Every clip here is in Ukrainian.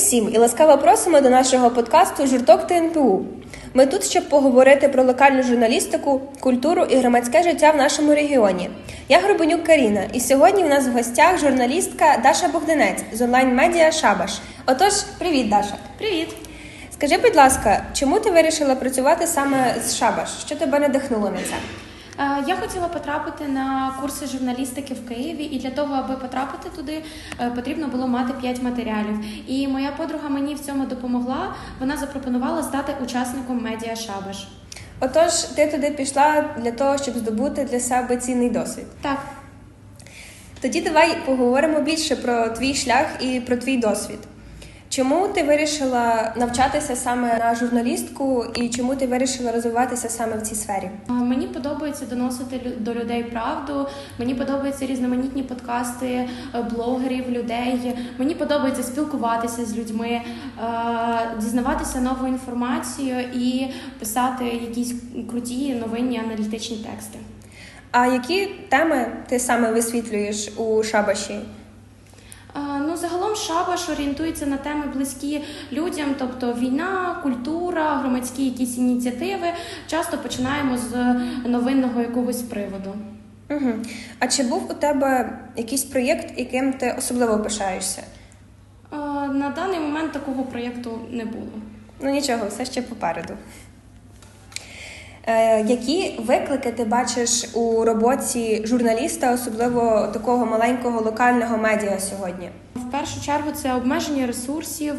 всім і ласкаво просимо до нашого подкасту Журток ТНПУ. Ми тут, щоб поговорити про локальну журналістику, культуру і громадське життя в нашому регіоні. Я Гребенюк Каріна, і сьогодні в нас в гостях журналістка Даша Богданець з онлайн-медіа Шабаш. Отож, привіт, Даша. Привіт! Скажи, будь ласка, чому ти вирішила працювати саме з Шабаш? Що тебе надихнуло на це? Е, Я хотіла потрапити на курси журналістики в Києві, і для того, аби потрапити туди, е, потрібно було мати 5 матеріалів. І моя подруга мені в цьому допомогла. Вона запропонувала стати учасником медіа Шабаш. Отож, ти туди пішла для того, щоб здобути для себе цінний досвід. Так, Тоді давай поговоримо більше про твій шлях і про твій досвід. Чому ти вирішила навчатися саме на журналістку і чому ти вирішила розвиватися саме в цій сфері? мені подобається доносити до людей правду. Мені подобаються різноманітні подкасти е, блогерів, людей. Мені подобається спілкуватися з людьми, е, дізнаватися нову інформацію і писати якісь круті новинні аналітичні тексти. А які теми ти саме висвітлюєш у шабаші? Загалом шабаш орієнтується на теми близькі людям, тобто війна, культура, громадські якісь ініціативи. Часто починаємо з новинного якогось приводу. Угу. А чи був у тебе якийсь проєкт, яким ти особливо пишаєшся? Е, На даний момент такого проєкту не було. Ну нічого, все ще попереду. Е, які виклики ти бачиш у роботі журналіста, особливо такого маленького локального медіа сьогодні? В першу чергу це обмеження ресурсів,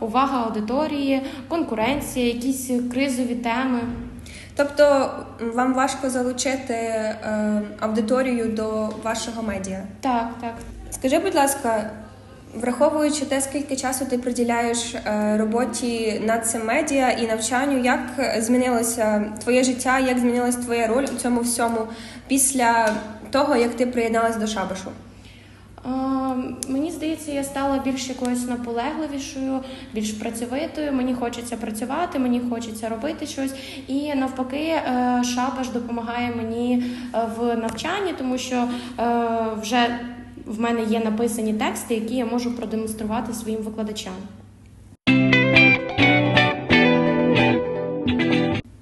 увага аудиторії, конкуренція, якісь кризові теми. Тобто вам важко залучити е, аудиторію до вашого медіа? Так, так. Скажи, будь ласка, враховуючи те, скільки часу ти приділяєш е, роботі над цим медіа і навчанню, як змінилося твоє життя, як змінилася твоя роль у цьому всьому після того, як ти приєдналась до шабашу? Е, Мені здається, я стала більш якоюсь наполегливішою, більш працьовитою. Мені хочеться працювати, мені хочеться робити щось. І навпаки, е, шабаш допомагає мені е, в навчанні, тому що вже в мене є написані тексти, які я можу продемонструвати своїм викладачам.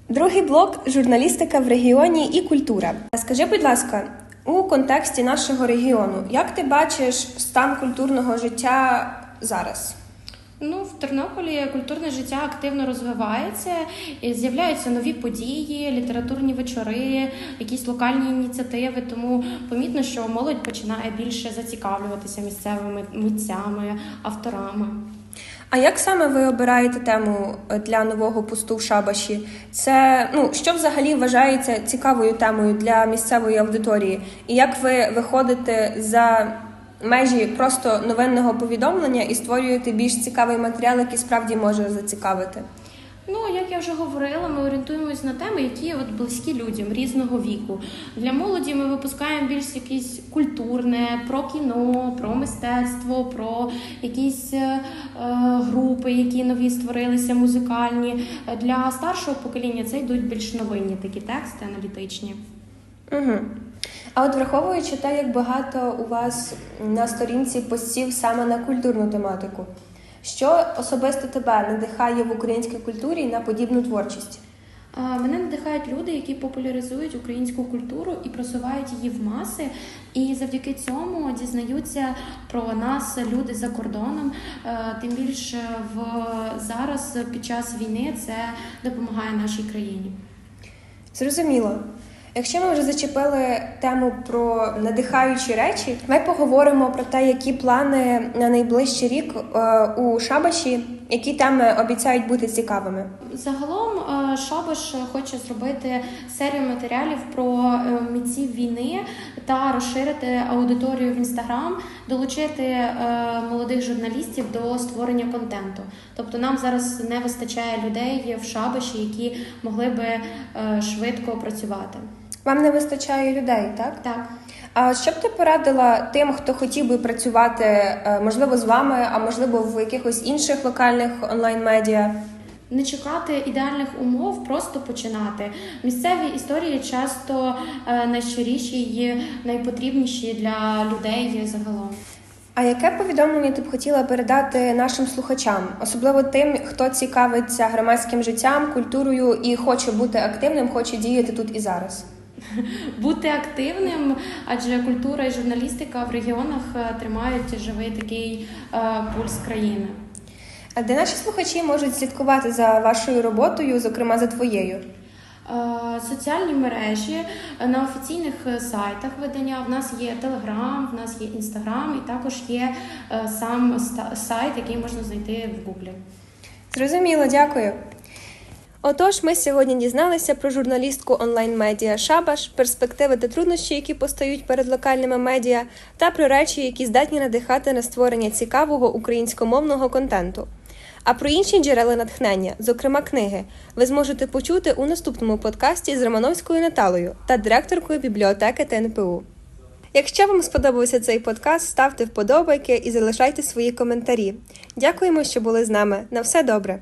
Другий блок журналістика в регіоні і культура. Скажи, будь ласка, у контексті нашого регіону, як ти бачиш стан культурного життя зараз? Ну, в Тернополі культурне життя активно розвивається, з'являються нові події, літературні вечори, якісь локальні ініціативи. Тому помітно, що молодь починає більше зацікавлюватися місцевими митцями, авторами. А як саме ви обираєте тему е, для нового посту в Шабаші? Це ну що взагалі вважається цікавою темою для місцевої аудиторії? І як ви виходите за межі просто новинного повідомлення і створюєте більш цікавий матеріал, який справді може зацікавити? Ну, як я вже говорила, ми орієнтуємось на теми, які от близькі людям різного віку. Для молоді ми випускаємо більш якісь культурне, про кіно, про мистецтво, про якісь е, групи, які нові створилися, музикальні. Для старшого покоління це йдуть більш новинні такі тексти, аналітичні. Угу. А от враховуючи те, як багато у вас на сторінці постів саме на культурну тематику, що особисто тебе надихає в українській культурі на подібну творчість? Мене надихають люди, які популяризують українську культуру і просувають її в маси. І завдяки цьому дізнаються про нас люди за кордоном. Е, Тим більше в зараз під час війни це допомагає нашій країні. Зрозуміло. Якщо ми вже зачепили тему про надихаючі речі, давай поговоримо про те, які плани на найближчий рік е, у Шабаші, які теми обіцяють бути цікавими. Загалом е, Шабаш хоче зробити серію матеріалів про е, митців війни та розширити аудиторію в інстаграм, долучити молодих журналістів до створення контенту. Тобто нам зараз не вистачає людей в Шабаші, які могли би швидко працювати. Вам не вистачає людей, так? Так. А що б ти порадила тим, хто хотів би працювати, е, можливо, з вами, а можливо, в якихось інших локальних онлайн-медіа? Не чекати ідеальних умов, просто починати. Місцеві історії часто е, найщиріші і найпотрібніші для людей загалом. А яке повідомлення ти б хотіла передати нашим слухачам, особливо тим, хто цікавиться громадським життям, культурою і хоче бути активним, хоче діяти тут і зараз? Бути активним, адже культура і журналістика в регіонах е, тримають живий такий е, пульс країни. А де наші слухачі можуть слідкувати за вашою роботою, зокрема за твоєю? Е, Соціальні мережі на офіційних сайтах видання. В нас є Телеграм, в нас є Інстаграм, і також є сам сайт, який можна знайти в Гуглі. Зрозуміло, дякую. Отож, ми сьогодні дізналися про журналістку онлайн-медіа Шабаш, перспективи та труднощі, які постають перед локальними медіа, та про речі, які здатні надихати на створення цікавого українськомовного контенту. А про інші джерела натхнення, зокрема книги, ви зможете почути у наступному подкасті з Романовською Наталою та директоркою бібліотеки ТНПУ. Якщо вам сподобався цей подкаст, ставте вподобайки і залишайте свої коментарі. Дякуємо, що були з нами. На все добре!